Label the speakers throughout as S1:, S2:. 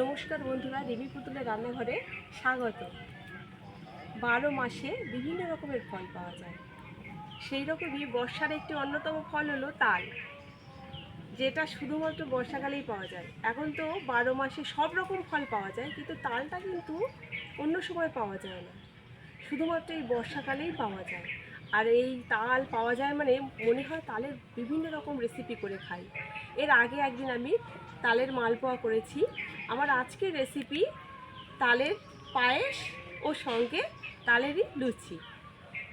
S1: নমস্কার বন্ধুরা দেবী পুতুলের রান্নাঘরে স্বাগত। বারো মাসে বিভিন্ন রকমের ফল পাওয়া যায়। সেই রকমই বর্ষার একটি অন্যতম ফল হলো তাল, যেটা শুধুমাত্র বর্ষাকালেই পাওয়া যায়। এখন তো বারো মাসে সব রকম ফল পাওয়া যায়, কিন্তু তালটা কিন্তু অন্য সময় পাওয়া যায় না। শুধুমাত্র এই বর্ষাকালেই পাওয়া যায়। আর এই তাল পাওয়া যায় মানে মনে হয় তালের বিভিন্ন রকম রেসিপি করে খাই। এর আগে একদিন আমি তালের মালপোয়া করেছি। আমার আজকের রেসিপি তালের পায়েস ও সঙ্গে তালেরই লুচি।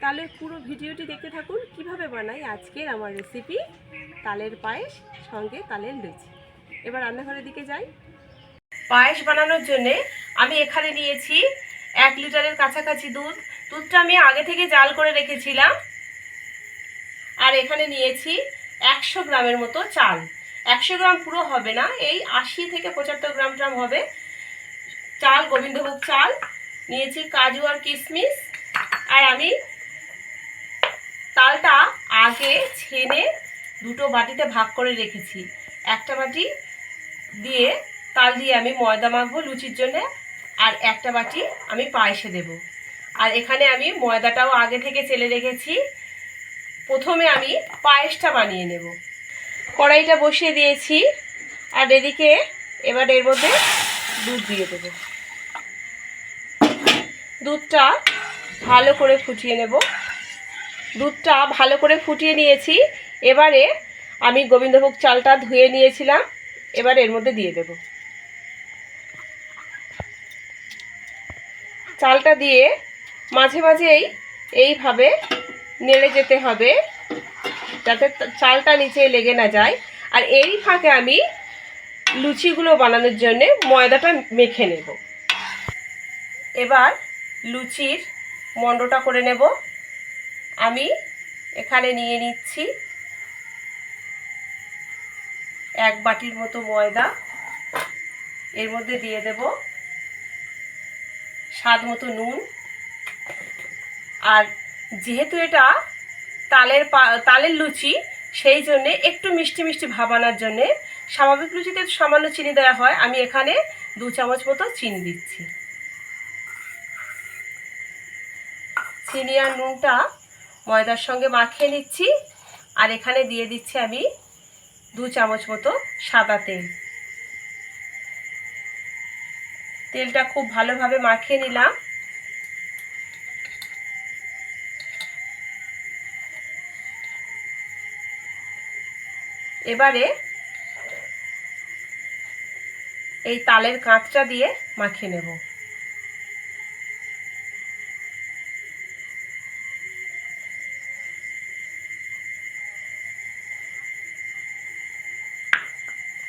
S1: তাহলে পুরো ভিডিওটি দেখতে থাকুন, কীভাবে বানাই আজকের আমার রেসিপি তালের পায়েস, সঙ্গে তালের লুচি। এবার রান্নাঘরের দিকে যাই। পায়েস বানানোর জন্যে আমি এখানে নিয়েছি এক লিটারের কাছাকাছি দুধ। দুধটা আমি আগে থেকে জাল করে রেখেছিলাম। আর এখানে নিয়েছি একশো গ্রামের মতো চাল। একশো গ্রাম পুরো হবে না, এই আশি থেকে পঁচাত্তর গ্রাম গ্রাম হবে। চাল, গোবিন্দভোগ চাল, নিয়েছি কাজু আর কিশমিশ। আর আমি তালটা আগে ছেনে দুটো বাটিতে ভাগ করে রেখেছি। একটা বাটি দিয়ে তাল দিয়ে আমি ময়দা মাখবো লুচির জন্যে, আর একটা বাটি আমি পায়েসে দেব। আর এখানে আমি ময়দাটাও আগে থেকে চেলে রেখেছি। প্রথমে আমি পায়েসটা বানিয়ে নেব। কড়াইটা বসিয়ে দিয়েছি। আর এদিকে এবার এর মধ্যে দুধ দিয়ে দেব। দুধটা ভালো করে ফুটিয়ে নেব। দুধটা ভালো করে ফুটিয়ে নিয়েছি। এবারে আমি গোবিন্দভোগ চালটা ধুয়ে নিয়েছিলাম। এবার এর মধ্যে দিয়ে দেব। চালটা দিয়ে মাঝে মাঝেই এইভাবে নেড়ে যেতে হবে। যাতে চালটা নিচে লেগে না যায়। আর এই ফাঁকে আমি লুচিগুলো বানানোর জন্য ময়দাটা মেখে নেব। এবার লুচির মণ্ডটা করে নেব। আমি এখানে নিয়ে নিচ্ছি এক বাটির মতো ময়দা। এর মধ্যে দিয়ে দেব স্বাদ মতো নুন। আর যেহেতু এটা তালের তালের লুচি, সেই জন্যে একটু মিষ্টি মিষ্টি ভাব আনার জন্যে স্বাভাবিক লুচিতে সামান্য চিনি দেওয়া হয়। আমি এখানে দু চামচ মতো চিনি দিচ্ছি। চিনি আর নুনটা ময়দার সঙ্গে মাখিয়ে নিচ্ছি। আর এখানে দিয়ে দিচ্ছি আমি দু চামচ মতো সাদা তেল। তেলটা খুব ভালোভাবে মাখিয়ে নিলাম। এবারে এই তালের কাঁচটা দিয়ে মাখিয়ে নেব।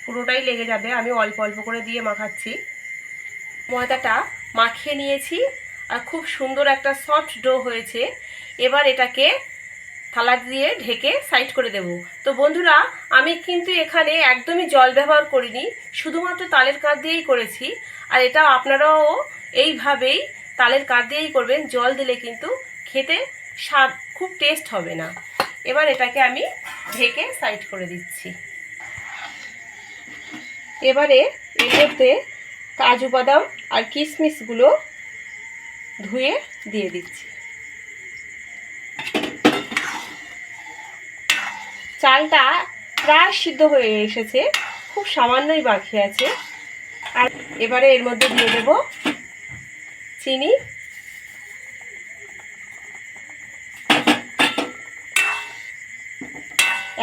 S1: পুরোটাই লেগে যাবে, আমি অল্প অল্প করে দিয়ে মাখাচ্ছি। ময়দাটা মাখিয়ে নিয়েছি, আর খুব সুন্দর একটা সফট ডো হয়েছে। এবার এটাকে থালা দিয়ে ঢেকে সাইড করে দেব। তো বন্ধুরা, আমি কিন্তু এখানে একদমই জল ব্যবহার করিনি, শুধুমাত্র তালের কাঁধ দিয়েই করেছি। আর এটা আপনারাও এইভাবেই তালের কাঁধ দিয়েই করবেন, জল দিলে কিন্তু খেতে স্বাদ, খুব টেস্ট হবে না। এবার এটাকে আমি ঢেকে সাইড করে দিচ্ছি। এবারে এর মধ্যে কাজু বাদাম আর কিশমিশগুলো ধুয়ে দিয়ে দিচ্ছি। চালটা প্রায় সিদ্ধ হয়ে এসেছে। খুব সামান্যই বাকি আছে। আর এবারে এর মধ্যে দিয়ে দেব চিনি।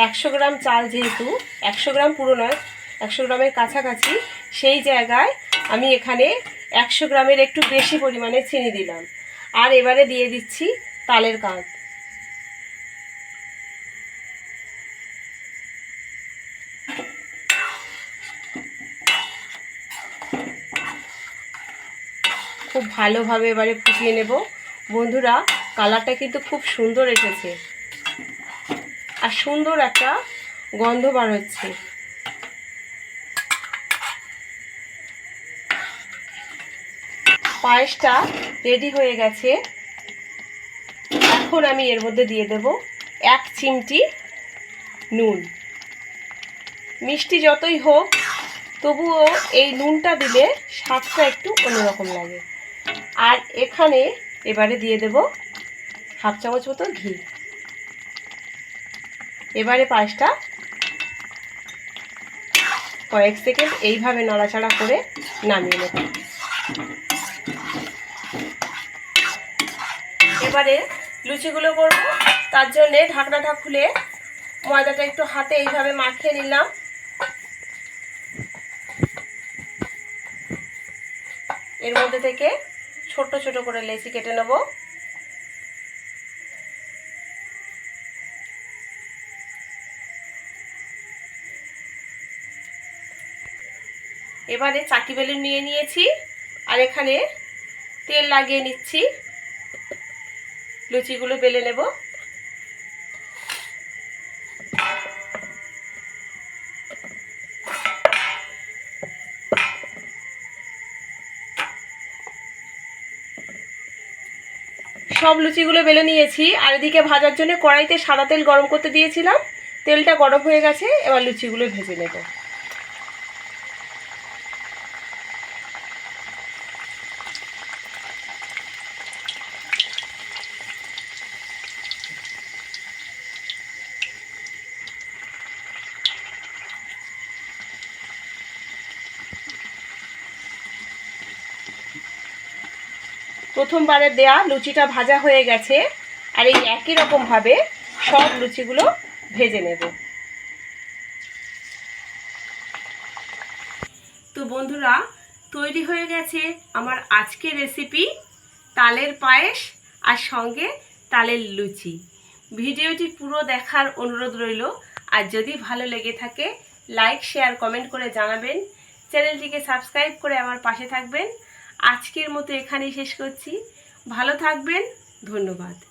S1: একশো গ্রাম চাল যেহেতু, একশো গ্রাম পুরো নয়, একশো গ্রামের কাছাকাছি, সেই জায়গায় আমি এখানে একশো গ্রামের একটু বেশি পরিমাণে চিনি দিলাম। আর এবারে দিয়ে দিচ্ছি তালের কাঁধ খুব ভালোভাবে এবারে ফুটিয়ে নেব। বন্ধুরা, কালারটা কিন্তু খুব সুন্দর এসেছে। আর সুন্দর একটা গন্ধ বার হচ্ছে। পায়েসটা রেডি হয়ে গেছে। এখন আমি এর মধ্যে দিয়ে দেব এক চিমটি নুন। মিষ্টি যতই হোক, তবুও এই নুনটা দিলে স্বাদটা একটু অন্যরকম লাগে। আর এখানে এবারে দিয়ে দেব হাফ চামচ মতো ঘি। এবারে পায়েসটা কয়েক সেকেন্ড এইভাবে নাড়াচাড়া করে নামিয়ে নেব। এবারে লুচিগুলো করব, তার জন্যে ঢাকনাটা খুলে ময়দাটা একটু হাতে এইভাবে মাখিয়ে নিলাম। এর মধ্যে থেকে ছোট ছোট করে লেচি কেটে নেব। এবারে চাকি বেলুন নিয়ে নিয়েছি, আর এখানে তেল লাগিয়ে নিচ্ছি। লুচিগুলো বেলে নেব। সব লুচিগুলো বেলে নিয়েছি। আর এদিকে ভাজার জন্য কড়াইতে সাদা তেল গরম করতে দিয়েছিলাম। তেলটা গরম হয়ে গেছে, এবার লুচিগুলো ভেজে নেব। প্রথমবারে দেয়া লুচিটা ভাজা হয়ে গেছে, আর এই একই রকমভাবে সব লুচিগুলো ভেজে নেব। তো বন্ধুরা, তৈরি হয়ে গেছে আমার আজকের রেসিপি তালের পায়েস আর সঙ্গে তালের লুচি। ভিডিওটি পুরো দেখার অনুরোধ রইল, আর যদি ভালো লেগে থাকে লাইক শেয়ার কমেন্ট করে জানাবেন। চ্যানেলটিকে সাবস্ক্রাইব করে আমার পাশে থাকবেন। আজকের মতো এখানেই শেষ করছি। ভালো থাকবেন। ধন্যবাদ।